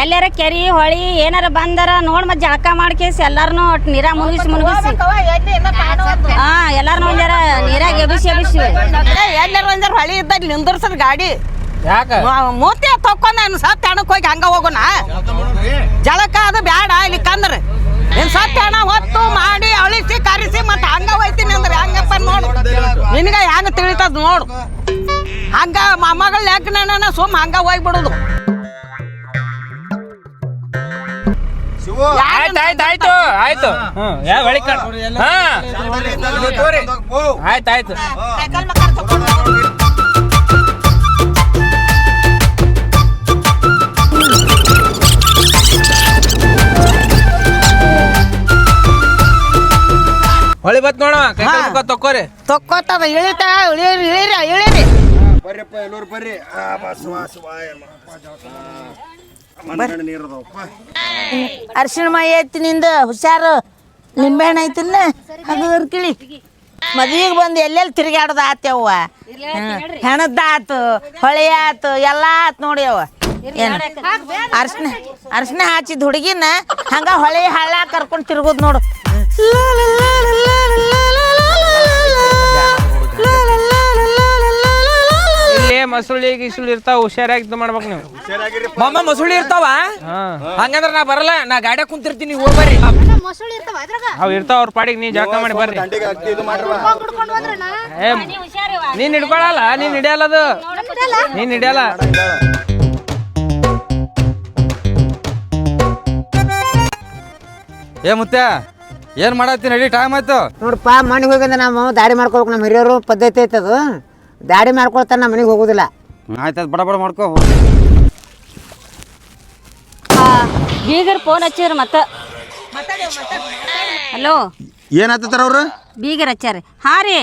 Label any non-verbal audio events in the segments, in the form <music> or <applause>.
ಎಲ್ಲಾರ ಕೆರಿ ಹೊಳಿ ಏನಾರ ಬಂದಾರ ನೋಡ್ ಮತ್ತೆ ಜಳಕ ಮಾಡ್ಕೇಸಿ ಎಲ್ಲಾರನು ಒಟ್ಟು ನೀರಾಗ ಮುಳುಗಿಸಿ. ಮುಳುಗಿಸಿ ಹಾ ಎಲ್ಲಾರು ನೋಡ್ಯಾರ ನೀರಾಗ ಎಬಿಸಿ ಎಬಿಸಿ ಎಲ್ಲರ ಒಂದ್ಯಾರ ಹೊಳಿ ಇದ್ದಾಗ ನಿಂದ್ರಸದ್ ಗಾಡಿ. ಯಾಕ? ಮೂತಿ ತಕ್ಕೊಂಡ ನಾನು ಸತ್ ಹಣಕ್ ಹೋಗಿ ಹಂಗ ಹೋಗೋಣ ಜಳಕ ಅದು ಬ್ಯಾಡ ಇಲ್ಲಿ ಕಂದ್ರ. ನಿನ್ ಸತ್ ಹಣ ಹೊತ್ತು ಮಾಡಿ ಅಳಿಸಿ ಕರಿಸಿ ಮತ್ತೆ ಹಂಗ ಹೋಯ್ತೀನಿ ಅಂದ್ರೆ ಹಂಗಪ್ಪ ನೋಡು. ನಿನಗ ಹೆಂಗ ತಿಳಿತದ ನೋಡು. ಹಂಗ ಮೊಮ್ಮಗಳ ಲೆಕ್ಕ ಸುಮ್ ಹಂಗ ಹೋಗ್ಬಿಡುದು. ಆಯ್ತು ಆಯ್ತು ಆಯ್ತು. ಆಯ್ತು. ಹ್ಮ್ ಯಾ ಹೊಳಿ ಕಣ್ ಹಾ. ಆಯ್ತು ಆಯ್ತು. ಹೊಳಿ ಬತ್ ನೋಡ ಕೈ ಕಾಲ್ ಮುಖ ತಕ್ಕೋರಿ. ತಕ್ಕೋತದ ಇಳಿತ ಇಳಿರಿ ಇಳಿರಿ ಇಳಿರಿ ಬರ್ರಿಪ್ಪ ಎಲ್ಲರೂ ಬರ್ರಿ. ಆ ಬಸ್ ವಾಸ ಅದಾವಪ್ಪ ಅರ್ಶಿಣ ಮೈ ಐತಿ ನಿಂದ ಹುಷಾರು. ನಿಂಬೆಹಣ್ಣು ಐತಿನ್ನ ಅದು ಹರ್ಕಿಳಿ ಮದ್ವಿಗೆ ಬಂದು ಎಲ್ಲೆಲ್ಲಿ ತಿರುಗಾಡೋದು ಆತ್ಯವ್ವ ಹೆಣದ್ದಾತು ಆತು ಹೊಳೆ ಆತು ಎಲ್ಲ ಆತು ನೋಡಿ ಅವ ಏನು? ಅರ್ಶಿನ ಅರ್ಶಿನ ಹಚ್ಚಿದ ಹುಡುಗಿನ ಹಂಗ ಹೊಳೆ ಹಳ್ಳ ಕರ್ಕೊಂಡು ತಿರುಗೋದು ನೋಡು. ಮಸುಳಿ ಗಿಸುಳಿ ಇರ್ತಾವ ಹುಷಾರಾಗಿ ಇದು ಮಾಡ್ಬೇಕು ನೀವು. ಮಾಮ ಮಸುಳಿ ಇರ್ತಾವ? ಹಾ. ಹಂಗಂದ್ರ ನಾ ಬರಲ್ಲ ನಾ ಗಾಡ್ಯಾಗ ಕುಂತಿರ್ತೀನಿ ಹೋಗ್ ಬರ್ರಿ. ಅವ್ ಇರ್ತಾವ ಅವ್ರ ಪಾಡಿಗೆ ನೀ ಜಾಕ ಮಾಡಿ ಬರ್ರಿ. ದಂಡಿಗೆ ಇದು ಏ ನೀನ್ ಹಿಡ್ಕೊಳಲ್ಲ ನೀನ್ ಹಿಡಿಯಲ್ಲ ಅದು. ನೀನ್ ಹಿಡಿಯಲ್ಲ. ಏ ಮುತ್ತೆ ಏನ್ ಮಾಡತ್ತೀನಿ ನಡಿ ಟೈಮ್ ಆಯ್ತು. ನೋಡಪ್ಪ ಮನೆಗೆ ಹೋಗಿಂದ ನಾವು ದಾರಿ ಮಾಡ್ಕೋಬೇಕು ನಮ್ಮ ಹಿರಿಯರು ಪದ್ಧತಿ ಐತದು ದಾಡಿ ಮಾಡ್ಕೊಳ್ತಾನೆ ನಮ್ಮ ಮನೆಗೆ ಹೋಗೋದಿಲ್ಲ. ಆಯ್ತು ಬಡ ಬಡ ಮಾಡ್ಕೋ. ಬೀಗರ್ ಫೋನ್ ಹಚ್ಚಿದ್ರ ಮತ್ತ. ಹಲೋ. ಏನಾಗ್ತಾರ ಅವ್ರು? ಬೀಗರ್ ಹಚ್ಚಾರಿ ಹಾ ರೀ.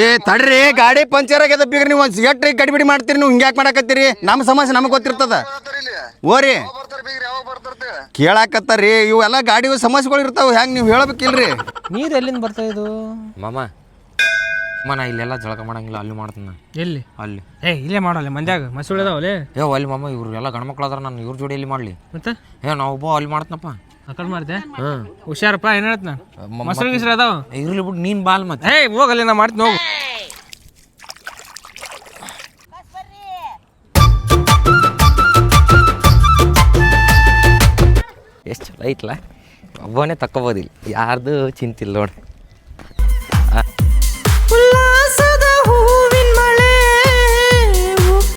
ಏ ತಡ್ರಿ ಗಾಡಿ ಪಂಚರ್ ಆಗ್ಯದ ಬೀಗ್ರಿ. ನೀವು ಒಂದ್ ಸಿಗಟ್ ಗಡಿಬಿಡಿ ಮಾಡ್ತೀರಿ ನೀವು ಹಿಂಗ್ಯಾಕ್ ಮಾಡಾಕತ್ತೀರಿ? ನಮ್ಮ ಸಮಸ್ಯೆ ನಮಗ್ ಗೊತ್ತಿರ್ತದ. ಓರಿ ಕೇಳಾಕತ್ತಾರಿ ಇವೆಲ್ಲ ಗಾಡಿ ಸಮಸ್ಯೆಗಳು ಇರ್ತಾವ. ಹೆಂಗ್ ನೀವು ಹೇಳ್ಬೇಕಿಲ್ರಿ? ನೀರ್ ಎಲ್ಲಿಂದ ಬರ್ತಾ ಇದು? ಮಾಮ ಅಮ್ಮ ನಾ ಇಲ್ಲೆಲ್ಲ ಜಳಕ ಮಾಡಂಗಿಲ್ಲ ಅಲ್ಲಿ ಮಾಡ್ತೀನಿ ಎಲ್ಲಿ? ಅಲ್ಲಿ. ಏ ಇಲ್ಲೇ ಮಾಡಲ್ಲ ಮಂದ್ಯಾಗ ಮಸುಳಿ ಅದಾವಲೇ ಏ? ಅಲ್ಲಿ ಮಾಮ ಇವ್ರು ಎಲ್ಲ ಗಂಡ್ಮಕ್ಳು ಅದಾರ ನಾನು ಇವ್ರ ಜೋಡಿ ಎಲ್ಲಿ ಮಾಡ್ಲಿ? ಮತ್ತೆ? ಏ ನಾವು ಒಬ್ಬ ಅಲ್ಲಿ ಮಾಡ್ತನಪ್ಪ. ಕಡೆ ಮಾಡ್ದೆ ಹ್ಮ್ ಹುಷಾರಪ್ಪ ಏನು ಹೇಳ್ತ ಮಸರು ಗಿಸ್ರು ಅದಾವ? ಇರ್ಲಿ ಬಿಟ್ಟು ನೀನು ಬಾಲ್ ಮತ್ತೆ. ಏ ಹೋಗಲ್ಲಿ ನಾ ಮಾಡ್ತೀನಿ ಹೋಗು. ಎಷ್ಟು ಚಲೋ ಐತ್ಲ? ಒಬ್ಬನೇ ತಕ್ಕೋಬೋದಿಲ್ಲ. ಯಾರ್ದು ಚಿಂತಿಲ್ಲ ನೋಡಿ.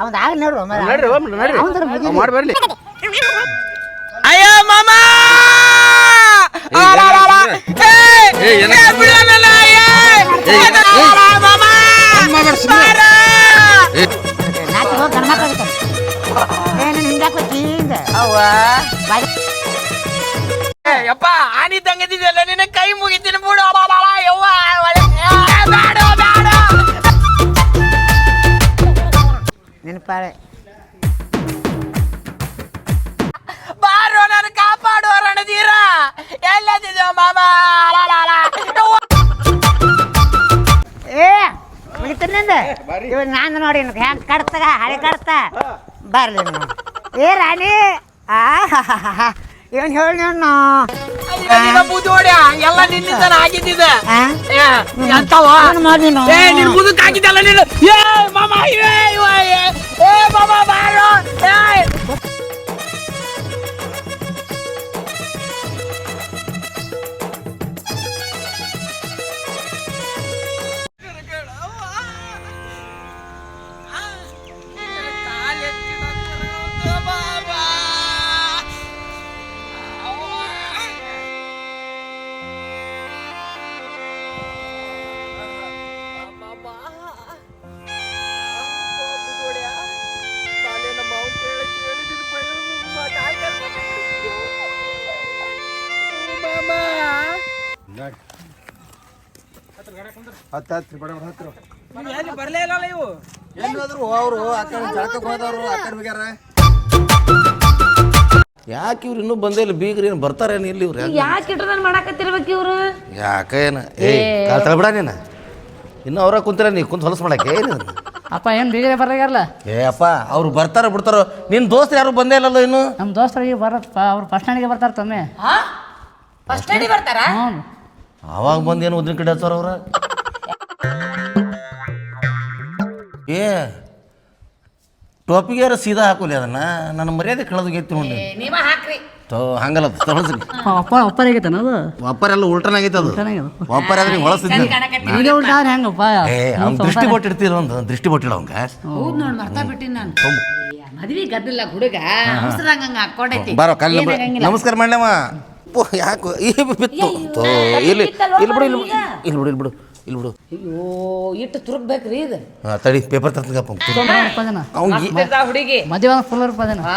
ಅವನ್ ಆಗ ನೋಡ್ರು ಮಾಡಿ ಬರ್ಲಿ ಅಯ್ಯ ಮಾಮ ನಾಟಿ ಹೋಗಿ ಗಂಡ್ಮಕ್ಳು ಏನು ಹಿಂಗಾಕ ಚೀಂದ ಯಪ್ಪ ಆನಿ ತಂಗದಿದೆಯಲ್ಲ ನಿನ್ನ ಕೈ ಮುಗಿತೀನಿ ಬಿಡು. ಯವ್ವ ನೆನಪಾಳೆ ಬಾರೋ ನಾನು ಕಾಪಾಡುವ ರಣಧೀರ. ಎಲ್ಲದಿದೆಯೋ ಮಾಮ. ಏ ಮುಗಿತಿರ್ನಿಂದ ಇವಾಗ ನಾನು ನೋಡಿ ಹೆಂಗೆ ಕಡ್ತಾಗ ಹಳೆ ಕಡ್ತ ಬರ್ಲಿ. ಏ ರಾಣಿ. ಆ <laughs> ಇವನ್ ಹೇಳಿ ನಾನು ಬುದೋಡ್ಯ ಎಲ್ಲ ನಿನ್ನಿಂದ ಆಗಿದ್ದಿದೆ. ಏನ್ ನೀನು? ಏ ನಿನ್ ಮುದುಕ್ ಆಗಿದ್ದಲ್ಲ ನೀನು? ಏ ಮಾಮ ಏ ಏ ಮಾಮ ಬಾರೋ ಏ. ಹತ್ತು ಹತ್ತು ಬಡ ಬಡ ಎಲ್ಲಿ ಬರ್ಲೇ ಇವು? ಎಲ್ಲಾದ್ರು ಅವರು ಆ ಕಡೆ ಜಾಗಕ್ಕೆ ಹೋದವರು ಆ ಕಡೆ ಹೋಗ್ಯಾರ. ಯಾಕೆ ಇವ್ರು ಇನ್ನೂ ಬಂದೇ ಇಲ್ಲ? ಬೀಗ್ರಿ ಏನು ಬರ್ತಾರೇನು ಇಲ್ಲಿ ಇವ್ರು? ಯಾಕೆ ಇಟ್ರ ಮಾಡಕತ್ತಿರ್ಬೇಕು ಇವ್ರು? ಯಾಕೆ ಏನು? ಏ. ಕಾಲ್ ತಳ್ಬಿಡ ನೀನು. ಇನ್ನು ಅವ್ರ ಕುಂತಿರ ನೀ ಕುಂತ ಹೊಲಸು ಮಾಡಕ್ಕೆ ಏನು ಅಪ್ಪ ಏನು ಬೀಗರೆ ಬರಾಗಲ್ಲ ಏ ಅಪ್ಪ ಅವ್ರು ಬರ್ತಾರ ಬಿಡ್ತಾರೋ? ನಿನ್ನ ದೋಸ್ತ ಯಾರು ಬಂದೇ ಇಲ್ಲಲ್ಲ ಇನ್ನು? ನಮ್ಮ ದೋಸ್ತರಿಗೆ ಬರತ್ತ ಅವ್ರು ಫಸ್ಟ್ ಸ್ಟ್ಯಾಂಡಿಗೆ ಬರ್ತಾರೆ ತಮ್ಮೆ. ಫಸ್ಟ್ ಬರ್ತಾರಾ? ಹ್ಞೂ ಅವಾಗ ಬಂದೇನು ಏನು ಉದ್ದಿನ ಕಡೆ ಹಚ್ಚಾರ ಅವ್ರ? ಏ ಟೋಪಿಗೆ ಸೀದಾ ಹಾಕೋಲಿ ಅದನ್ನ. ನನ್ನ ಮರ್ಯಾದೆ ಕಳೆದೋಗೈತಿ ನೋಡಿ. ನೀವ ಹಾಕ್ರಿ. ತೋ ಹಂಗಲ್ಲ ತೊಳಸಿ ಅಪ್ಪ ಅಪ್ಪರಾಗೈತನ ಅದು? ಒಪ್ಪರೆಲ್ಲ ಉಲ್ಟನಾಗೈತೆ ಅದು. ಒಪ್ಪರ ಆದ್ರೆ ಹೊಳಸಿದ್ನಿ ಈಗ ಉಲ್ಟಾದ್ರೆ ಹೆಂಗಪ್ಪ? ಏ ಅವ್ನು ದೃಷ್ಟಿ ಕೊಟ್ಟಿರ್ತೀರ ಒಂದು ದೃಷ್ಟಿ ಕೊಟ್ಟಿಲ್ಲ ಅವಂಗ. ಹೌದು ನೋಡ್ ಮರ್ತಾ ಬಿಟ್ಟಿನಿ ನಾನು. ಮದ್ವಿ ಗದ್ದಲ್ಲ ಹುಡುಗ. ಹಂಗ ಹಾಕೊಂಡೈತಿ ಬಾರೋ ಕಲ್ಲ ನಮಸ್ಕಾರ ಮಾಡ್ಲಮ್ಮ ಯಾಕೋ ಈ ಬಿತ್ತು. ತೋ ಇಲ್ಲಿ ಇಲ್ಲಿ ಬಿಡು ಇಲ್ಲಿ ಬಿಡು ಇಲ್ಲಿ ಬಿಡು ಇಲ್ಲಿ ಬಿಡು. ಇಲ್ಲಿ ಬಿಡು. ಅಯ್ಯೋ ಇಟ್ಟು ತುರುಕ್ಬೇಕ್ರಿ ಇದು. ಹಾಂ ತಡಿ ಪೇಪರ್ ತರ್ತೀಗಪ್ಪ ಅವ್ನಿಗೆ ಮದುವೆ ಫುಲ್ಲರ್ ಪದನ ಹಾ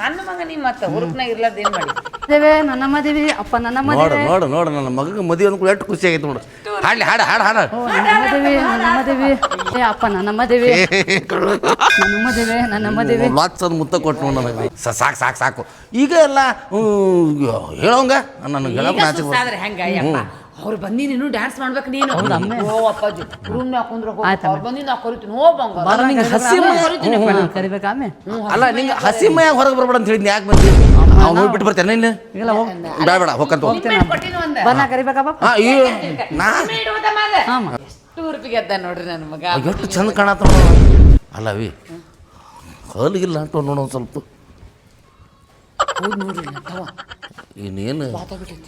ನನ್ನ ಮಗ ನೀ ಮತ್ತ ಹುರುಪ್ನಾಗ ಇರ್ಲಾರ್ದ ಏನ್ ಮಾಡಿ? ಮದುವೆ ನನ್ನ ಮದುವೆ ಅಪ್ಪ ನನ್ನ ನೋಡು ಮದುವೆ. ನೋಡು ನೋಡು ನನ್ನ ಮಗಗೆ ಮದುವೆ ಅಂದ್ಕೊಳ್ಳಿ ಎಷ್ಟು ಖುಷಿ ಆಗೈತೆ ನೋಡು. ಹಾಡ್ಲಿ ಹಾಡು ಹಾಡು ಹಾಡು. ಓ, ನನ್ನ ಮದುವೆ ನನ್ನ ಮದುವೆ. ಏ ಅಪ್ಪ ನನ್ನ ಮದುವೆ. <laughs> ನನ್ನ ಮದುವೆ ನನ್ನ ಮದುವೆ. ಲಾಚ್ ಅದು ಮುತ್ತ ಕೊಟ್ಟು ನೋಡು ನನಗೆ. ಸ- ಸಾಕು ಸಾಕು ಸಾಕು. ಈಗ ಎಲ್ಲ ಹ್ಮ್, ಹೇಳೋಂಗ? ನನಗೆ ಹೇಳೋಕೆ ನಾಚಿಕೆ ಬರ್ತದೆ. ಆದ್ರೆ ಹೆಂಗ ಯಪ್ಪ ಅವ್ರು ಬಂದಿ ನೀನು ಡ್ಯಾನ್ಸ್ ಮಾಡ್ಬೇಕು ನೀನು. ಓ ಅಪ್ಪಾಜಿ ರೂಮ್ ಹಾಕೊಂಡ್ರೆ ಅವ್ರು ಬಂದಿ ನಾ ಕರಿತೀನಿ. ಹೋ ಬಂಗ. ಅಲ್ಲ ನಿಂಗೆ ಹಸಿ ಮೈ ಕರಿಬೇಕಾ ಆಮೆ ಅಲ್ಲ ನಿಂಗೆ ಹಸಿ ಮೈಯಾಗ ಹೊರಗೆ ಬರ್ಬೇಡ ಅಂತ ಹೇಳಿದ್ನಿ ಯಾಕೆ ಬಂದಿ? ಅವ್ನು ಹೋಗ್ಬಿಟ್ಟು ಬರ್ತೇನೆ ಇಲ್ಲ ಇಲ್ಲ ಹೋಗ್ ಬೇಡ ಬೇಡ ಹೋಗ್ಕಂತ ಹೋಗ್. ಕೊಟ್ಟಿನ ಒಂದ. ಬನ್ನ ಕರಿಬೇಕಾ ಪಾಪ? ಹಾಂ ನಾ ಎಷ್ಟು ರೂಪಿಗೆ ಎದ್ದ ನೋಡ್ರಿ ನನ್ನ ಮಗ. ಎಷ್ಟು ಚಂದ ಕಾಣತ್ತ ಅಲ್ಲ ಅವಿ ಹಲ್ಲಿಗಿಲ್ಲ ಅಂತ ನೋಡೋ ಒಂದು ಸ್ವಲ್ಪ. ಇನ್ನೇನು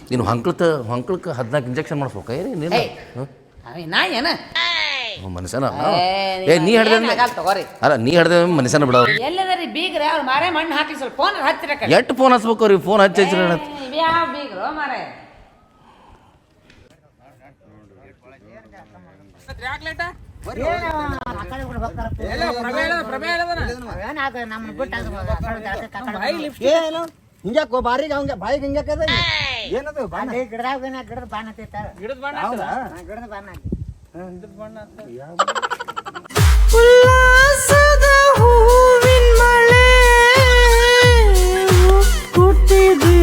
ನೀನು ಹೊಂಕ್ಳತ ಹೊಂಕ್ಳಕ್ಕೆ ಹದಿನಾಲ್ಕು ಇಂಜೆಕ್ಷನ್ ಮಾಡಿಸ್ಬೇಕ ಏನೇನು ನೀನು ನಾ ಏನ ಮನುಷ್ಯನ ಏ, ನೀ ಹಿಡ್ದೆ ತಗೋರಿ ಅಲ್ಲ ನೀ ಹಿಡ್ದೆ ಮನುಷ್ಯನ ಬಿಡ ಎಲ್ಲದರಿ ಬೀಗ್ರ ಅವ್ರು ಮಾರೇ ಮಣ್ಣು ಹಾಕಿ ಸ್ವಲ್ಪ ಫೋನ್ ಹತ್ತಿರ ಎಷ್ಟು ಫೋನ್ ಹಚ್ಬೇಕು ಅವ್ರಿಗೆ ಫೋನ್ ಹಚ್ಚಿ ಹಚ್ಚಿ ಯಾವ ಬೀಗ್ರು ಮಾರೇ ಏನು ಹಿಂಗ್ಯಾಕೋ ಬಾರಿಗೆ ಹಂಗ ಬಾಯಿಗೆ ಹಿಂಗ್ಯಾಕದ ಏನದು ಬಾಣ? ಗಿಡದ ಬಾಣ ಗಿಡದ ಬಣ್ಣ ಹೌದಾ? ಗಿಡದ ಬಾಣ ಉಲ್ಲಾಸದ ಹೂವಿನ ಮಳೆ ಹುಟ್ಟಿದೆ.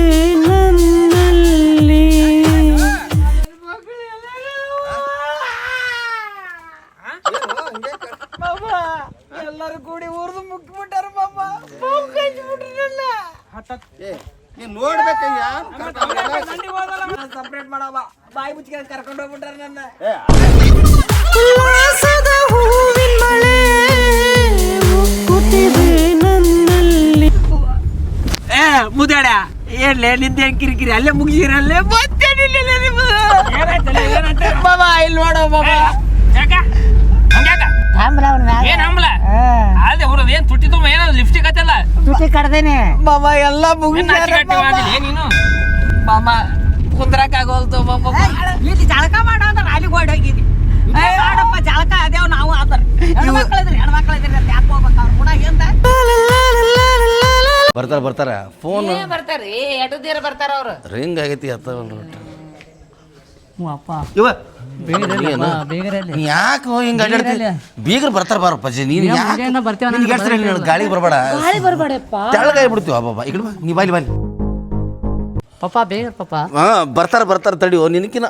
ಮುಚ್ಕೊಂಡು ಕರ್ಕೊಂಡು ಹೋಗ್ಬಿಟ್ರ ನನ್ನ. ಉಲ್ಲಾಸದ ಹೂವಿನ ಮಳೆ ಹುಟ್ಟಿದೆ ನನ್ನಲ್ಲಿ. ಏ ಮುದಾಡ ಏನ್ಲೇ ನಿಂದೆ ಕಿರಿಕಿರಿ? ಅಲ್ಲೇ ಮುಗಿಸಿರಲ್ಲೇ? ಮತ್ತೇನಿಲ್ಲ ನಿಮ್ಮದು ಬಾಬಾ ಇಲ್ಲಿ ನೋಡೋ ಬಾಬಾ. ಏನ್ ಹಂಬಲ? ಅದೇ ಹುರದ ಏನು ತುಟ್ಟಿ ತುಂಬ ಏನೋ ಲಿಫ್ಟಿಕ್ ಆತಲ್ಲ ತುಟಿ ಕಡ್ದೇನೆ. ಬಾಬಾ ಎಲ್ಲ ಮುಗಿಸ್ಯಾರ ನೀನು? ಮಾಮ ಕುಂದ್ರಕ್ ಆಗೋಲ್ತು ಬಾಬಾ ಇಲ್ಲಿ ಜಳಕ ಮಾಡೋ ಅಂದ್ರೆ ಅಲ್ಲಿಗೆ ಓಡಿ ಹೋಗಿದ್ವಿ ಮಾಡಪ್ಪ ಜಳಕ ಅದೇವ್ ನಾವು ಆತರ. ಹೆಣ್ಮಕ್ಳದ್ರಿ ಹೆಣ್ಮಕ್ಳದ್ರಿ ಅಂತ ಯಾಕೆ ಹೋಗ್ಬೇಕು ಅವ್ರು ಕೂಡ ಹಿಂದ? ಬರ್ತಾರ ಬರ್ತಾರ. ಫೋನ್ ಏ ಎಟದೇರ ಬರ್ತಾರ ಅವ್ರು. ರಿಂಗ್ ಆಗೈತಿ ಹತ್ತವಲ್ರಿ ಅಪ್ಪ. ಇವ ಯಾಕೆ ಹಿಂಗ ಅಡ್ಡಾಡ್ತಿ ಬೀಗರು ಬರ್ತಾರ ಬಾರಪ್ಪ ಜಿ ನೀನು ಯಾಕೆ ಬರ್ತೀವಿ ಗಾಳಿ ಬರಬೇಡ. ಗಾಳಿ ಬರ್ಬೇಡಪ್ಪ. ತೆಳಗಾಯಿ ಬಿಡ್ತೀವಿ ಬಾಬಾ ಈ ಕಡೆ ಬಾ ನೀ ಬಾಲಿ ಬಾಲಿ ಪಪ್ಪ ಬೇಗ ಪಪ್ಪ. ಹಾ ಬರ್ತಾರ ಬರ್ತಾರ ತಡಿಯೋ ನಿನಕಿನ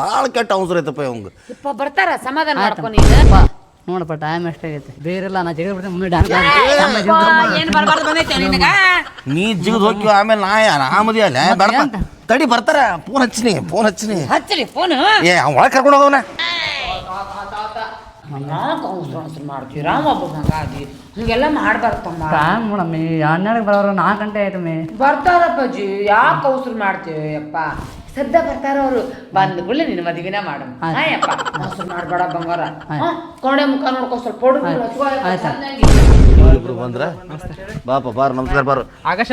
ಭಾಳ ಕೆಟ್ಟ ಅವಸರ ಐತಪ್ಪ ಅವಂಗ ಯಪ್ಪ ಬರ್ತಾರ ಸಮಾಧಾನ ಮಾಡ್ಕೊ ನೀನು. ನೋಡಪ್ಪ ಟೈಮ್ ಎಷ್ಟಾಗೈತೆ? ಬೇರೆಲ್ಲ ನಾ ಜಗಳ ಬಿಡ್ತೀನಿ ಮಮ್ಮಿ ಡಾನ್ಸ್ ಏನು ಬರಬಾರ್ದು ಬಂದೈತೆ ನಿನಗೆ? ನೀ ಜಿಗಿದು ಹೋಗಿ ಆಮೇಲೆ ನಾ ಆಮದಿ ಅಲ್ಲ? ಬೇಡ ತಡಿ ಬರ್ತಾರ. ಫೋನ್ ಹಚ್ಚಿನಿ ಫೋನ್ ಹಚ್ಚಿನಿ. ಹಚ್ಚಲಿ ಫೋನ್ ಏ ಅವ್ನ ಒಳಗೆ ಕರ್ಕೊಂಡು ಹೋಗವನ. ಮಾಡ್ತೀವಿ ರಾಮ ಒಬ್ಬ ಹಂಗಾಗಿ. ಹಿಂಗೆಲ್ಲ ಮಾಡ್ಬಾರ್ದಮ್ಮ ಟೈಮ್ ನೋಡಮ್ಮಿ ಹನ್ನೆರಡು ಬರೋರು ನಾಲ್ಕು ಗಂಟೆ ಆಯ್ತು ಮೇ ಬರ್ತಾರಪ್ಪಾಜಿ ಯಾಕೆ ಅವಸರ ಮಾಡ್ತೀವಿ ಅಪ್ಪ? ಸದ್ದ ಬರ್ತಾರ ಅವರು ಬಂದ ಕೂಡಲೇ ನಿನ್ನ ಮದುವೆನ ಮಾಡು. ಆಯಪ್ಪ ಅವಸರ ಮಾಡಬೇಡ ಬಂಗಾರ. ಕೋಣೆ ಮುಖ ನೋಡ್ಕೊ ಸ್ವಲ್ಪ ಇಬ್ರು ಬಂದ್ರ? ಬಾಪ ಬಾರ ನಮಸ್ಕಾರ ಬಾರು. ಆಕಾಶ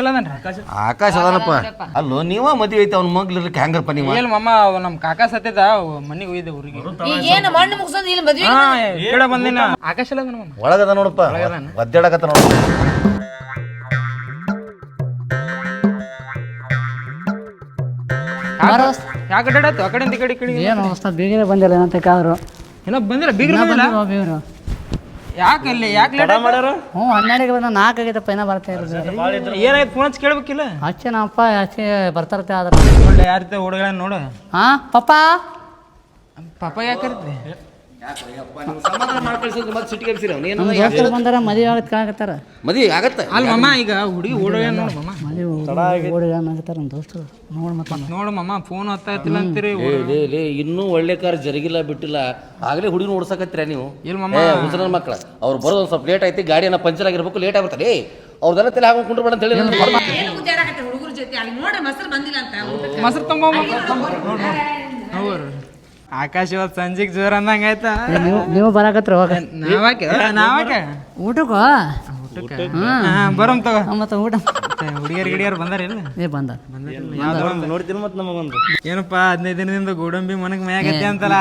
ಆಕಾಶ. ಅದಾನಪ್ಪ. ಅಲ್ಲೋ ನೀವ ಮದ್ವೆ ಐತೆ ಅವ್ನ ಮಗ್ಲಿರ್ಲಿಕ್ಕೆ ಹೆಂಗಪ್ಪ ನೀವು? ಏನ್ ಮಮ್ಮ ನಮ್ ಕಾಕ ಸತ್ಯದ ಮನೆಗೆ ಹೋಯ್ದ ಊರಿಗೆ. ಏನು ಮಣ್ಣು ಮುಗಿಸೋದು ಇಲ್ಲಿ ಮದ್ವೆ ಹಾ ಬಂದಿನ. ಆಕಾಶ ಅಲ್ಲ ಒಳಗದ ನೋಡಪ್ಪ. ಒದ್ದಾಡಕತ್ತ ನೋಡ ಯಾಕೆ ಅಡ್ಡಾಡತ್ತು? ಆ ಕಡೆಯಿಂದ ಈ ಕಡೆ ಈ ಕಡೆ ಏನು ಹೊಸ ಬೇಗನೆ ಬಂದಿಲ್ಲ ಏನಂತ ಕಾದ್ರು ಏನೋ ಬಂದಿಲ್ಲ? ಬೀಗ್ರ ಬಂದಿಲ್ಲ? ಬೇವ್ರು ಯಾಕೆ ಇಲ್ಲಿ ಯಾಕೆ ಲೇಟ್ ಮಾಡ್ಯಾರ? ಹ್ಞೂ ಹನ್ನೆರಡಿಗೆ ಬಂದ ನಾಲ್ಕು ಆಗೈತಪ್ಪ ಏನೋ ಬರ್ತಾ ಇರೋದು. ಏನಾಯ್ತು? ಫೋನ್ ಹಚ್ಚಿ ಕೇಳ್ಬೇಕಿಲ್ಲ ಅಚ್ಚೆ ನಮ್ಮಪ್ಪ ಅಚ್ಚೆ ಬರ್ತಾರತ್ತೆ ಆದ್ರೆ. ಒಳ್ಳೆ ಹುಡುಗಳನ್ನ ನೋಡು. ಹಾ ಪಪ್ಪ? ಪಾಪ ಯಾಕೆ ಕರಿತ್ರಿ ದೋಸ್ತರು ಬಂದಾರ ಮದುವೆ ಆಗತ್ ಕಾಣಕತ್ತಾರ ಮದುವೆ ಆಗತ್ತೆ. ಅಲ್ಲ ಮಮ್ಮ ಈಗ ಹುಡುಗಿ ಹುಡುಗ ನೋಡು ಮಮ್ಮ ಮದುವೆ ಓಡಿ ಆಗತ್ತಾರ ನಮ್ಮ ದೋಸ್ತರು. ನೋಡಿ ಮತ್ತೆ ನೋಡು ಮಮ್ಮ ಫೋನ್ ಹತ್ತಾಯ್ತಿಲ್ಲ ಅಂತೀರಿ ಲೇ ಲೇ ಲೇ ಇನ್ನೂ ಒಳ್ಳೆ ಕಾರ್ ಜರಗಿಲ್ಲ ಬಿಟ್ಟಿಲ್ಲ. ಆಗಲೇ ಹುಡುಗಿ ಓಡ್ಸಕತ್ತೀರ ನೀವು? ಇಲ್ಲ ಮಮ್ಮ ಮಕ್ಳ ಅವ್ರು ಬರೋದು ಒಂದು ಸ್ವಲ್ಪ ಲೇಟ್ ಐತಿ ಗಾಡಿಯನ್ನ ಪಂಚರ್ ಆಗಿರ್ಬೇಕು ಲೇಟ್ ಆಗುತ್ತೆ ಏ ಅವ್ರದೆಲ್ಲ ತಲೆ ಹಾಕೊಂಡು ಕುಂಡ್ರ ಬೇಡ ಅಂತ ಹೇಳಿ ಮೊಸರು ತಗೊಂಬ ಹೌದು ಆಕಾಶ ಇವತ್ತು ಸಂಜೆಗೆ ಜೋರ ಅಂದಂಗ ಆಯ್ತಾ? ನೀವು ನೀವು ಬರಾಕತ್ರ ಹೋಗ. ನಾವಾಕೆ ನಾವಾಕೆ ಊಟಕ್ಕೋ? ಬರಮ್ ತಗೋ. ಮತ್ತೆ ಊಟ. ಹುಡುಗಿಯರ್ ಗಿಡಿಯರ್ ಬಂದಾರಿಲ್ಲ ಏ ಬಂದ. ನೋಡ್ತೀನಿ ಮತ್ತೆ ನಮಗೊಂದು ಏನಪ್ಪಾ ಹದಿನೈದು ದಿನದಿಂದ ಗೋಡಂಬಿ ಮನಗ್ ಮೇಯಾಗತ್ತೆ ಅಂತಲ್ಲ?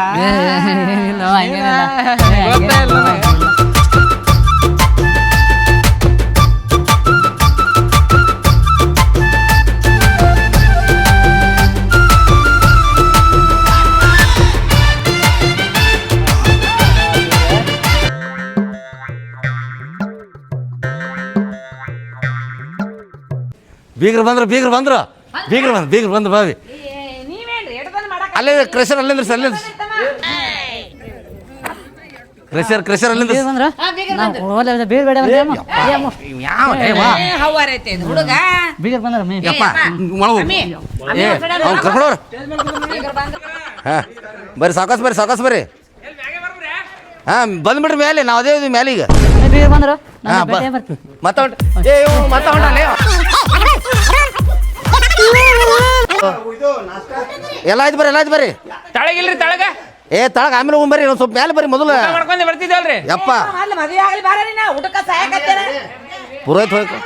ಬೀಗ್ರು ಬಂದ್ರು ಬೀಗ್ರು ಬಂದ್ರು. ಬೀಗ್ರು ಬಂದ್ರು ಬೀಗ್ರು ಬಂದ್ರು ಬಾವಿ. ಅಲ್ಲೇ ಕ್ರೆಷರ್ ಅಲ್ಲಿಂದ್ರ ಸರ್ ಅಲ್ಲಿಂದ್ರ. ಕ್ರೆಷರ್ ಕ್ರೆಷರ್ ಅಲ್ಲಿಂದ ಬೇಗ ಬಂದ್ರ? ಬೇಡ. ಯಾವ ಏ ವಾ. ಹುಡುಗ. ಬೀಗರ್ ಬಂದ್ರ ಮೇ ಯಪ್ಪ ಏ ಅವ್ನು ಕರ್ಕೊಂಡವ್ರು ಹಾಂ ಬರ್ರಿ ಸಾಕಸ್ ಬರ್ರಿ ಸಾಕಸ್ ಬರ್ರಿ. ಹಾಂ ಬಂದ್ಬಿಡ್ರಿ ಮೇಲೆ ನಾವು ಅದೇ ಇದೀವಿ ಮೇಲೆ ಈಗ. ಬೀಗರ್ ಬಂದ್ರ? ಹಾ, ನಾನು ಬಾ. ಬರ್ತೀನಿ. ಮತ್ತೆ ಹೊಂಟ ಏ ಇವ್ ಮತ್ತೆ ಇವ. ಎಲ್ಲ ಆಯ್ತು ಬರ್ರಿ ಎಲ್ಲ ಆಯ್ತು ಬರ್ರಿ. ತಳಗಿಲ್ರಿ ತಳಗ? ಏ ತಳಗ ಆಮೇಲೆ ಹೋಗಿ ಬರ್ರಿ ಒಂದು ಸ್ವಲ್ಪ ಮೇಲೆ ಬರ್ರಿ ಮೊದಲು. ಮಾಡ್ಕೊಂಡೆ ಬರ್ತಿದ್ದಲ್ರಿ ಯಪ್ಪ. ಪುರೋಹಿತ್ ಹೋಯ್ತು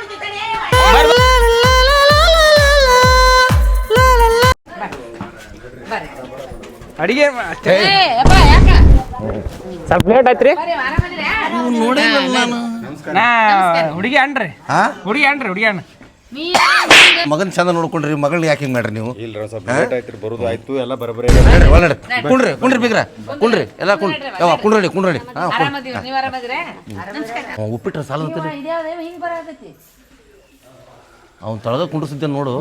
ಅಡಿಗೆ ಸ್ವಲ್ಪ ಲೇಟ್ ಆಯ್ತ್ರಿ? ನಾ ಹುಡುಗಿ ಅಣ್ರಿ ಹಾ? ಹುಡುಗಿ ಅಣ್ರಿ ಹುಡುಗಿ ಅಣ್ಣ. ಮಗನ್ ಚಂದ ನೋಡ್ಕೊಂಡ್ರಿ ಮಗಳ್ ಯಾಕೆ ಹಿಂಗ್ ಮಾಡ್ರಿ ನೀವು? ಇಲ್ಲ ಸ್ವಲ್ಪ ಲೇಟ್ ಆಯ್ತು ಬರೋದು ಆಯ್ತು ಎಲ್ಲ ಬರಬರೇ ನಡ್ರಿ. ಕುಂಡ್ರಿ ಕುಂಡ್ರಿ ಬಿಗ್ರ ಕುಂಡ್ರಿ. ಎಲ್ಲ ಯಾವ ಕುಂಡ್ರಡಿ ಹಾಂ ಉಪ್ಪಿಟ್ರೆ ಸಾಲ ಅವ್ನು ತಳದ ಕುಂಡ್ರಿಸಿದ್ದೆ ನೋಡು.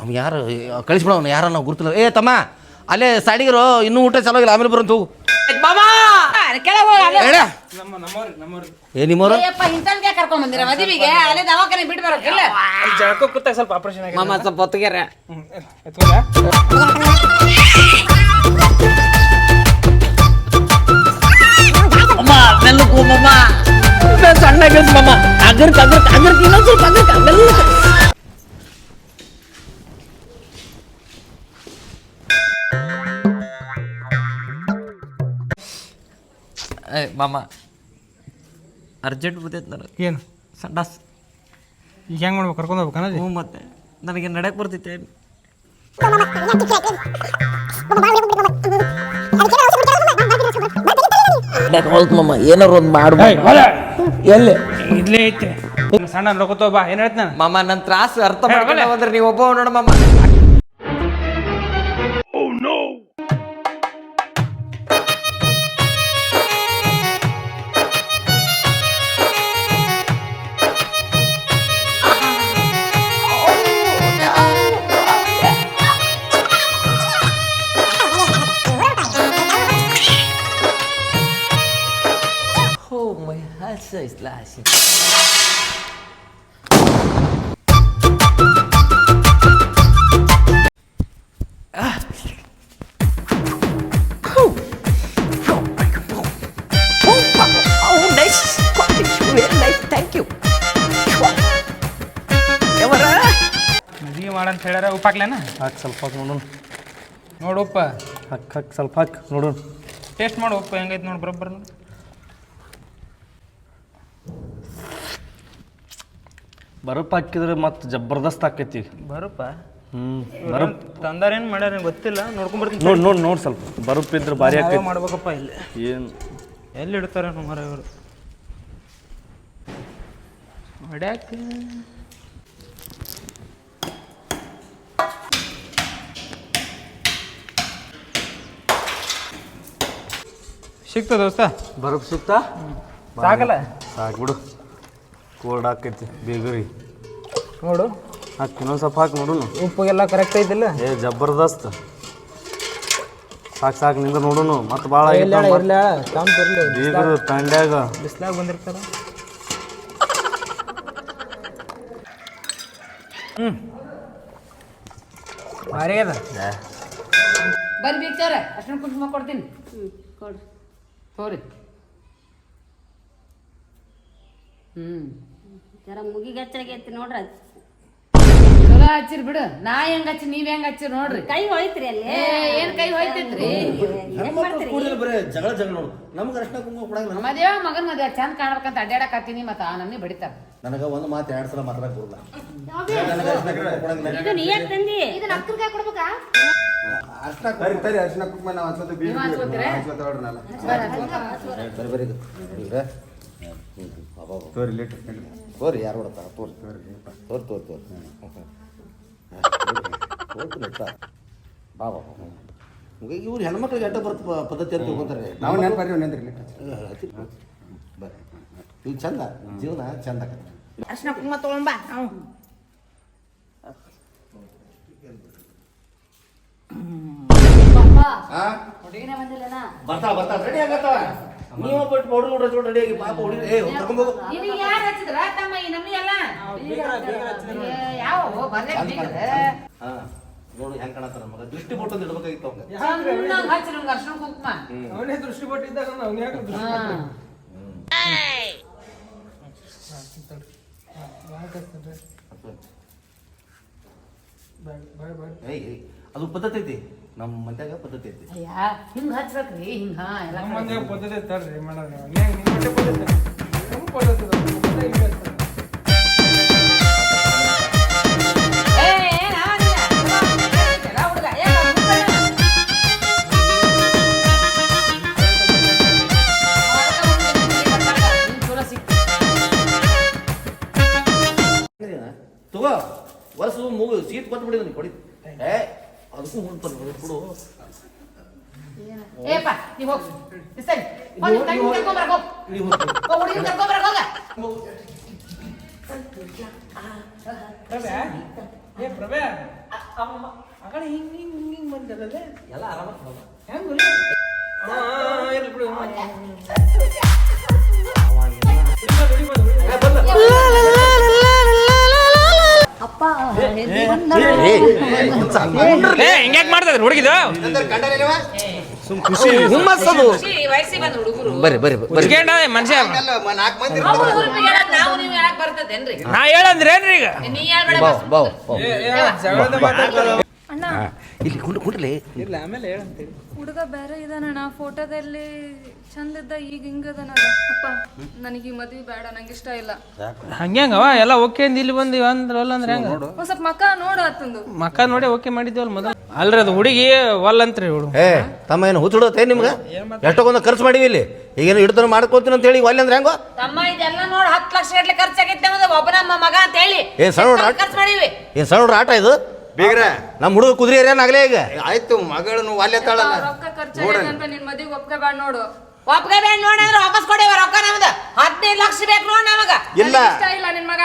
ಅವ್ನು ಯಾರು ಕಳಿಸ್ಬಿಡ ಅವ್ನು ಯಾರ ನಾವು ಗುರುತಿಲ್ಲ ಏ ತಮ್ಮ ಅಲ್ಲೇ ಸೈಡಿಗಿರೋ ಇನ್ನೂ ಊಟ ಚಲೋ ಇಲ್ಲ ಆಮೇಲೆ ಬರಂತು ಹೋಗು ಹೇಳ. ಏ ನಿಮ್ಮವ್ರು? ಕರ್ಕೊಂಡ್ ಬಂದಿರ? ಮದುವೆಗೆ? ಅಲ್ಲೇ ದವಾಖಾನೆ ಬಿಟ್ಟು ಬರೋಕಿಲ್ಲ ಜಳಕ ಕೂತಾಗ ಸ್ವಲ್ಪ ಆಪರೇಷನ್ ಮಾಮ ಸ್ವಲ್ಪ ಹೊತ್ತಿಗೆರ ಎತ್ಕೊಂಡ ಮಾಮ. ಅರ್ಜೆಂಟ್ ಬರ್ತೈತೆ ನನಗೆ. ಏನು? ಸಂಡಾಸ್. ಈಗ ಹೆಂಗೆ ಮಾಡ್ಬೇಕು? ಕರ್ಕೊಂಡು ಹೋಗ್ಬೇಕನ ಹ್ಞೂ ಮತ್ತೆ. ನನಗೆ ನಡೆಯಕ್ಕೆ ಬರ್ತೈತೆ. ಏನಾರು ಒಂದು ಮಾಡ್ಬೇಕು. ಎಲ್ಲಿ? ಇಲ್ಲೇ ಐತೆ. ಸಣ್ಣ ನೋಡ್ಕೋತ ಬಾ. ಏನ್ ಹೇಳ್ತಾನೆ ಮಾಮ ನನ್ನ ತ್ರಾಸ ಅರ್ಥ ಮಾಡ್ಕೊಂಡ್ರೆ ಬಂದ್ರೆ ನೀವು ಒಬ್ಬ ನೋಡ ಮಾಮ. slash. ಮದ್ವಿ ಮಾಡಂತ ಹೇಳ್ಯಾರ ಉಪ್ಪ ಹಾಕ್ಲೇನ? ಸ್ವಲ್ಪ ಹಾಕಿ ನೋಡೋಣ. ನೋಡು ಉಪ್ಪ. ಹಕ್ ಸ್ವಲ್ಪ ಹಾಕಿ ನೋಡೋಣ. ಟೇಸ್ಟ್ ಮಾಡು ಹೆಂಗೈತೆ ನೋಡಿ ಬರೋಬ್ಬರ ಬರಪ್ ಹಾಕಿದ್ರೆ ಮತ್ತೆ ಜಬರ್ದಸ್ತ್ ಆಕೈತಿ. ಬರಪ್ಪ. ಹ್ಮ್ ಬರಪ್ ತಂದಾರೇನು ಮಾಡ್ಯಾರ ಗೊತ್ತಿಲ್ಲ ನೋಡ್ಕೊಂಡ್ ಬರ್ತೀನಿ ನೋಡಿ ನೋಡಿ ನೋಡಿ ಸ್ವಲ್ಪ. ಬರಪ್ ಇದ್ರೆ ಭಾರಿ ನಾವೇ ಮಾಡ್ಬೇಕಪ್ಪ ಇಲ್ಲಿ. ಏನು? ಎಲ್ಲಿ ಇಡ್ತಾರೆ ಮರ ಇವರು? ಹೊಡ್ಯಾಕೆ. ಸಿಗ್ತದ ದೋಸ್ತ? ಬರಪ್ ಸಿಕ್ತಾ ಸಾಕಲ್ಲ? ಸಾಕು ಬಿಡು. ಕೋಲ್ಡ್ ಆಕೈತಿ ಬೇಗರಿ. ನೋಡು. ಹಾಕಿ ಇನ್ನೊಂದು ಸ್ವಲ್ಪ ಹಾಕಿ ನೋಡೋಣ ಉಪ್ಪು ಎಲ್ಲ ಕರೆಕ್ಟ್ ಐತಿಲ್ಲ? ಏ ಜಬರ್ದಸ್ತ್. ಸಾಕು ಸಾಕು ನಿಂದ ನೋಡುನು. ಮತ್ತೆ ಭಾಳ ಇಲ್ಲ ಇರ್ಲ ತಂಪ್ ಇರ್ಲಿ ಬೀಗರು ತಂಡ್ಯಾಗ. ಬಿಸ್ಲಾಗ ಬಂದಿರ್ತಾರ. ಹ್ಮ್. ಭಾರಿ ಅದ. ಬನ್ ಬೀಗ್ತಾರ ಅಷ್ಟೊಂದು ಕುಟುಂಬ ಕೊಡ್ತೀನಿ. ಕೊಡ್ರಿ ಹೋರಿ ಹ್ಞೂ ಜರ ಮುಗಿಗೆ ಹೆಚ್ಚಾಗೈತಿ ನೋಡ್ರಿ ಅದ್. ಚಲೋ ಹಚ್ಚಿರಿ ಬಿಡು. ನಾ ಹೆಂಗ್ ಹಚ್ಚಿ ನೀವ್ ಹೆಂಗ್ ಹಚ್ಚಿರಿ ನೋಡ್ರಿ. ಕೈ ಹೋಯ್ತ್ರಿ ಅಲ್ಲಿ. ಏ ಏನ್ ಕೈ ಹೋಯ್ತೈತ್ರಿ? ಏನ್ ಮಾಡ್ತೀರಿ? ಜಗಳ ಜಗಳ ನೋಡು. ನಮ್ಗೆ ಅರ್ಶನ ಕುಂಕುಮ ಕೊಡಂಗಿಲ್ಲ ಮದ್ವೆ ಮಗನ್ ಮದ್ವೆ ಚಂದ ಕಾಣ್ಬೇಕಂತ ಅಡ್ಡಾಡಕತ್ತೀನಿ ಮತ್ತ ಆ ನಮ್ನಿ ಬಡಿತಾರ. ನನಗೆ ಒಂದು ಮಾತು ಎರಡು ಸಲ ಮಾತಾಡಕ್ ಬರಲ್ಲ ಇದು ನೀ ಯಾಕ್ ತಂದಿ? ಇದನ್ನ ಅಕ್ಕನ ಕೈ ಕೊಡ್ಬೇಕಾ? ಅರ್ಶನ ತರಿ ತರಿ ಅರ್ಶನ ಕುಂಕುಮ ನಾವು ಹಚ್ಕೋತೀವಿ. ಬೀಗ ನೀವ್. ಹಚ್ಕೋತೀರಾ? ಹಚ್ಕೋತಾವ್ರಿ ನಾನು ಬರಿ ಬರಿ ಇವ್ರೆ ತೋರಿ ಲೇಟ್ ತೋರಿ ಯಾರು ಹೊಡತ ತೋರಿ. ತೋರಿ ತೋರಿ ತೋರಿ ತೋರಿ. ತೋರಿ ಬಾ ಬಾ ಇವ್ರು ಹೆಣ್ಮಕ್ಳಿಗೆ ಅಡ್ಡ ಬರ್ತ ಪದ್ಧತಿ ಅಂತ ತಿಳ್ಕೊಂತಾರೆ ನಾವು ನೆನಪರಿ ನೆನ್ರಿ ಲೇಟ್ ಬರ್ರಿ ಇದು ಚಂದ? ಜೀವನ ಚಂದ ಅರ್ಶಿನ ಕುಂಕುಮ ತಗೊಂಬ ನಾವು ಬರ್ತಾ ಬರ್ತಾಳ ರೆಡಿ ಆಗತ್ತಾವ? ನೀವು ಬಟ್ ಹೊಡೆದು ನೋಡ್ರಿ ಚೋಡ್ ರೆಡಿ ಆಗಿ ಪಾಪ ಹೊಡಿ ಏ ತಗೊಂಡ್ ಹೋಗು. ಇದು ಯಾರು ಹಚ್ಚಿದ್ರ? ತಮ್ಮ ಈ ನಮ್ಮ ಎಲ್ಲ ಯಾವ ಬರ್ಲೇ ಹಾ ನೋಡು ಹೆಂಗ್ ಕಾಣತ್ತಾರ ಮಗ. ದೃಷ್ಟಿ ಬೊಟ್ಟು ಒಂದು ಇಡ್ಬೇಕಾಗಿತ್ತು ಅವಂಗ ಹಚ್ಚಿರ ನಮ್ಗೆ ಅರ್ಶನ ಕುಂಕುಮ. ಅವನೇ ದೃಷ್ಟಿ ಬೊಟ್ಟು ಇದ್ದಾಗ ಅವ್ನ ಯಾಕೆ ದೃಷ್ಟಿ ಹಾ. ಏಯ್! ಏಯ್, ಅದು ಪದ್ಧತಿ ಐತಿ ನಮ್ಮ ಮಂದ್ಯಾಗ ಪದ್ಧತಿ ಐತಿ ಅಯ್ಯ ಹಿಂಗ್ ಹಚ್ಬೇಕ್ರಿ ಹಿಂಗ ಪದ್ಧತಿ ಎಲ್ಲ ನಮ್ಮ ಪದ್ಧತಿ ತಡ್ರಿ ಪದ್ಧತಿ ಬಿಡಿ ನನಗೆ ಕೊಡಿ ಏ ಅದಕ್ಕೂ ಮುಂದೆ ಕೊಡು. ಏಪ್ಪ, ನೀ ಹೋಗು. ನಿಮ್ ತಂಗಿನ ಕರ್ಕೊಂಬರಕ್ ಹೋಗ್. ನೀವು ಹೋಗ್. ಹುಡ್ಗಿನ ಕರ್ಕೊಂಬರಕ್ ಹೋಗ. ಪ್ರಭೆ ಏ ಪ್ರಭೆ ಅಗಳ ಹಿಂಗ್ ಹಿಂಗ್ ಹಿಂಗ್ ಹಿಂಗ್ ಬಂದಿರಲ್ಲ ಎಲ್ಲ ಆರಾಮ ಹೆಂಗ್ ಗುರು? ಹಾ, ಹಾ, ಇರ್ಲಿ ಬಿಡು. ಏ ಹಿಂಗ್ಯಾಕ್ ಮಾಡ್ತದ್ರಿ ಹುಡುಗಿದು? ಖುಷಿ. ಬರ್ರಿ ಬರ್ರಿ ಬರ್ರಿ. ಮನುಷ್ಯ. ಬರ್ತದೇನ್ರಿ? ನಾ ಹೇಳಂದ್ರೇನ್ರಿ ಈಗ? ಬಾವ್. ಬಾವ್ ಬಾವ್. ಇಲ್ಲಿ ಕುಂಡ್ಲಿ ಇಲ್ಲ ಆಮೇಲೆ ಹೇಳಂತೀವಿ ಹುಡುಗ ಬೇರೆ ಇದಾನಣ್ಣ ಫೋಟೋದಲ್ಲಿ ಚಂದ ಇದ್ದ ಈಗ ಹಿಂಗದನಲ್ಲ ಅಪ್ಪ ನನಗೆ ಈ ಮದ್ವಿ ಬೇಡ ನಂಗೆ ಇಷ್ಟ ಇಲ್ಲ. ಹಂಗ್ಯಾಂಗವ ಎಲ್ಲ ಓಕೆ ಅಂದ್ ಇಲ್ಲಿ ಬಂದು ಅಂದ್ರಲ್ಲ ಅಂದ್ರೆ ಹೆಂಗ? ಒಂದ್ ಸ್ವಲ್ಪ ಮಕ್ಕ ನೋಡು ಆತಂದು. ಮಕ್ಕ ನೋಡಿ ಓಕೆ ಮಾಡಿದ್ವಲ್ಲ ಮೊದಲು? ಅಲ್ರಿ ಅದು ಹುಡುಗಿ ಒಲ್ ಅಂತ್ರಿ ಹುಡುಗ ಏ ತಮ್ಮ ಏನು ಹುಚ್ಚಿಡತ್ತೆ ನಿಮ್ಗೆ? ಎಷ್ಟೊಂದು ಖರ್ಚು ಮಾಡಿವಿ ಇಲ್ಲಿ? ಈಗೇನು ಹಿಡ್ತಾನೆ ಮಾಡ್ಕೊತೀನಿ ಅಂತ ಹೇಳಿ ಒಲ್ಲೆ ಅಂದ್ರೆ ಹೆಂಗೋ? ತಮ್ಮ ಇದೆಲ್ಲ ನೋಡ್ ಹತ್ತು ಲಕ್ಷ ಗಟ್ಲೆ ಖರ್ಚಾಗೈತೆ ಅನ್ನೋದು ಒಬ್ಬ ನಮ್ಮ ಮಗ ಅಂತ ಹೇಳಿ ಏನ್ ಸಣ್ಣ? ಖರ್ಚು ಮಾಡೀವಿ. ಏನು ಸಣ್ಣ ಹುಡ್ರ ಆಟ ಇದು? ಬೀಗ್ರ. ನಮ್ಮ ಹುಡುಗ ಕುದುರೆ ಏನಾಗಲೇ ಈಗ. ಆಯ್ತು ಮಗಳನ್ನು ಅಲ್ಲೇ ತಾಳಲ್ಲ. ರೊಕ್ಕ ಖರ್ಚು ಅಂತ ನಿನ್ ಮದ್ವಿಗೆ ಒಪ್ಕ ನೋಡು. ಒಪ್ಗೆ ಬೇಡ ನೋಡಿದ್ರೆ ವಾಪಸ್ ಕೊಡಿ ರೊಕ್ಕ ನಮ್ದು. ಹದಿನೈದು ಲಕ್ಷ ಬೇಕು ನೋಡ್ ನಮಗ. ಇಲ್ಲ. ಇಷ್ಟ ಇಲ್ಲ ನಿನ್ ಮಗ.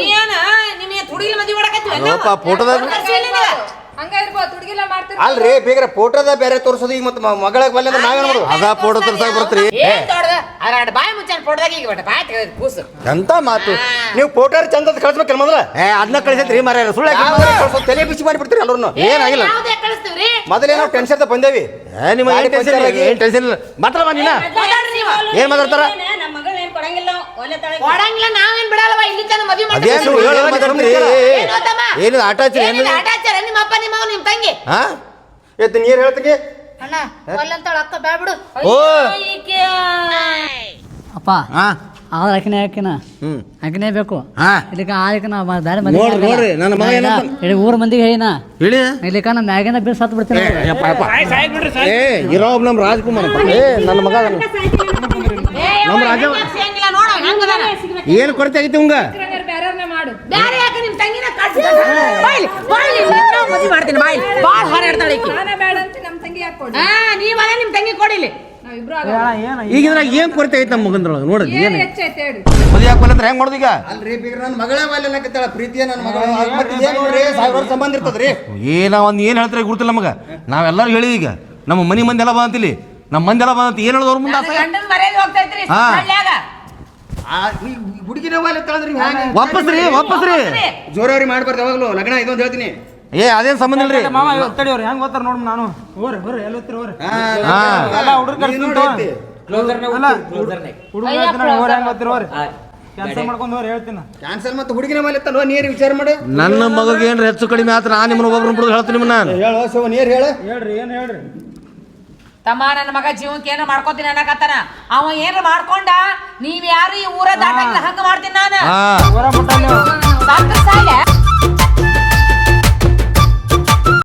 ಏನ ನಿಮಗೆ ತುಡಿಲ್ ಮದಿ ಮಾಡಕತ್ತೀವಿ. ಫೋಟೋದಾಗ- ಅಲ್ರಿ ಬೀಗ್ರ ಫೋಟೋದ ಬೇರೆ ತೋರಿಸೋದು ಈಗ ಮತ್ತೆ ಮಗಳಾಗ ಬಲ್ಲ ಅಂದ್ರೆ ನಾವೇನ್ ಮಾಡೋದು ಅದ ಫೋಟೋ ತರ್ಸಾಕ ಬರ್ತೀರಿ? ಏನ್ ದೊಡ್ಡದ ಅದ್ರ ಬಾಯಿ ಮುಚ್ಚಾನ ಫೋಟೋದಾಗ ಈಗ ಬಿಟ್ಟ ಬಾಯಿ ತೆಗೆದ ಕೂಸು. ಎಂತ ಮಾತು? ನೀವು ಫೋಟೋ ಚಂದದ ಕಳ್ಸ್ಬೇಕಲ್ಲ ಮೊದಲ ಏ ಅದನ್ನ ಕಳಿಸೈತ್ರಿ ಮರ ಸುಳ್ಳು ತಲೆ ಬಿಸಿ ಮಾಡಿಬಿಡ್ತೀರಿ ಎಲ್ಲರೂ ಏನಾಗಿಲ್ಲ. ಮೊದಲೇನೋ ಟೆನ್ಷನ್ ಬಂದೇವಿ. ಏ ನಿಮ್ಮ ಗಾಡಿ ಟೆನ್ಷನ್ ಪಂಚರ್ ಏನು ಟೆನ್ಷನ್ ಇಲ್ಲ. ಮಾತ್ರ ಏನ್ ಮಾತಾಡ್ತಾರ? ಮಗಳ್ ಕೊಡಂಗಿಲ್ಲ ನಾವು. ಒಲೆ ತಳಗೆ. ಕೊಡಂಗಿಲ್ಲ ನಾವೇನ್ ಬಿಡಲ್ವ ಇಲ್ಲಿ ತನ ಮದ್ವಿ ಅದೇನು ಮಾಡ್ತೀವಿ. ಏನು ಮಾತಾಡ್ತೀರಿ? ಏನು ತಮ್ಮ? ಆಟ ಹಚ್ಚಿರಿ ಏನು ಆಟಾಚಾರ ನಿಮ್ಮ ಅಪ್ಪ ನಿಮ್ಮ ಅವ್ವ, ನಿಮ್ಮ ತಂಗಿ? ಹಾ? ಎತ್ತು ನೀರ್ ಅಣ್ಣ ಅಕ್ಕ ಓ. ಅಪ್ಪ ಹಾ? ಆದ್ರೆ ಆಕಿನೇ ಆಕಿನ. ಹ್ಮ್. ಆಕಿನೇ ಬೇಕು. ಹಾ. ಇಲ್ಲಿಕ ಆಲಿಕ ನಾ ಬೇರೆ ನೋಡ್ರಿ, ನೋಡ್ರಿ, ನನ್ನ ಮಗ ಏನಂತ? ಇಡೀ ಊರ್ ಮಂದಿಗೆ ಹೇಳಿನ ಹೇಳಿ. ಇಲ್ಲಿಕ ನಮ್ಮ ಮ್ಯಾಗಿನ ಬಿಲ್ ಸತ್ ಬಿಡ್ತೀನಿ ಯಪ್ಪ, ಯಪ್ಪ. ಏ ಇರೋ ಒಬ್ಬ ನಮ್ಮ ರಾಜ್ಕುಮಾರ್. ಏ ನನ್ನ ಮಗ. ನಮ್ಮ ರಾಜ ಸಿಗಂಗಿಲ್ಲ ನೋಡ ಹೆಂಗದಾನ ಏನು ಕೊರತೆ ಆಗೈತಿ ಬೇರೆಯವ್ರನ್ನೇ ಮಾಡು. ಬ್ಯಾರೆ ಯಾಕೆ ನಿಮ್ ತಂಗಿನ ಕಳ್ಸಿ ಬಾಯ್ಲಿ ಬಾಯ್ಲಿ ನಿನ್ನ ಮದ್ವಿ ಮಾಡ್ತೀನಿ ಬಾಯ್ಲಿ. ಬಾಳ್ ಹೊರ ಇಡ್ತಾಳೆ ಈಕಿ. ನಾನೇ ಬೇಡ ಅಂತ ತಂಗಿ ಯಾಕೆ ಕೊಡಿ ಹಾ ನೀವ್ ಅದೇ ನಿಮ್ ತಂಗಿ ಕೊಡಿಲಿ ನಾವಿಬ್ರು ಈಗ ಇದ್ರಾಗ ಏನ್ ಕೊರತೆ ಐತೆ ನಮ್ಮ ಮಗಂದ್ರೊಳಗೆ? ನೋಡಿ ಏನು ಹೆಚ್ಚೈತೆ ಹೇಳಿ. ಮದುವೆ ಹೆಂಗ್ ಮಾಡೋದು ಈಗ? ಅಲ್ರಿ ನನ್ನ ಮಗಳೇ ವಾಲ್ಯನಕತ್ತಾಳ ಪ್ರೀತಿಯ ನನ್ನ ಮಗಳ ಮತ್ತೆ ನೋಡ್ರಿ ಸಾವಿರ ಸಂಬಂಧ ಇರ್ತದ್ರಿ. ಏನ ಒಂದ್ ಏನು ಹೇಳ್ತಾರೆ ಗುರುತಿಲ್ಲ ನಮಗ. ನಾವೆಲ್ಲರೂ ಹೇಳಿ ಈಗ ನಮ್ಮ ಮನಿ ಮಂದಿ ಎಲ್ಲ ಬಂದಿಲ್ಲಿ. ನಮ್ಮ ಮಂದಿ ಎಲ್ಲ ಬಂದಂತ ಏನ್ ಹೇಳೋದು ಅವ್ರ ಮುಂದೆ? ಅಸಹ್ಯ? ಗಂಡನ ಮರ್ಯಾದೆ ಹೋಗ್ತೈತ್ರಿ ಹಾ. ಹಳ್ಳ್ಯಾಗ. ಹುಡುಗಿನೇ ವಾಪಸ್ ರೀ ವಾಪಸ್ ರೀ. ಜೋರವ್ರಿ ಮಾಡ್ಬಾರ್ದು ಯಾವಾಗಲೂ. ಲಗ್ನ ಇದೊಂದು ಹೇಳ್ತೀನಿ. ಏ ಅದೇನ್ ಸಂಬಂಧ ಇಲ್ರಿ? ಮಾಮ ಅವ್ರು. ಹೆಂಗ್ ಓದ್ತಾರ ನೋಡ್ ನಾನು. ಹೋರಿ ಹೋರಿ ಎಲ್ಲಿ ಓದ್ತೀರಿ ಹೋರಿ ಹಾ. ಎಲ್ಲ ಹುಡುಗರು ಕರ್ಸ್ತೀನಿ ಹುಡುಗ ಹೋರಿ ಹೆಂಗ್ ಓದ್ತೀರಿ ಹೋರಿ ಕ್ಯಾನ್ಸಲ್ ಮಾಡ್ಕೊಂಡು ಹೋರಿ ಹೇಳ್ತೀನಿ. ಕ್ಯಾನ್ಸಲ್ ಮತ್ತೆ ಹುಡುಗಿನೇ ನೀರು ವಿಚಾರ ಮಾಡು. ನನ್ನ ಮಗಗೆ ಏನ್ರ ಹೆಚ್ಚು ಕಡಿಮೆ ಆತ ನಾ ನಿಮ್ಮನ್ನ ಒಬ್ಬರು ಬಿಡೋದು ಹೇಳ್ತೀನಿ ನಿಮ್ಮನ್ನ ನಾನು. ಹೇಳು ಶಿವ ನೀರು ಹೇಳು. ಹೇಳ್ರಿ ಏನ್ ಹೇಳ್ರಿ? ತಮ್ಮ ನನ್ನ ಮಗ ಜೀವಕ್ಕೆ ಏನೋ ಮಾಡ್ಕೋತೀನಿ ಅನ್ನಕತ್ತಾನ. ಅವ ಏನ್ರ ಮಾಡ್ಕೊಂಡ? ನೀವ್ ಯಾರು ಈ ಊರ ದಾಟಂಗಿಲ್ಲ ಹಂಗ ಮಾಡ್ತೀನಿ ನಾನು.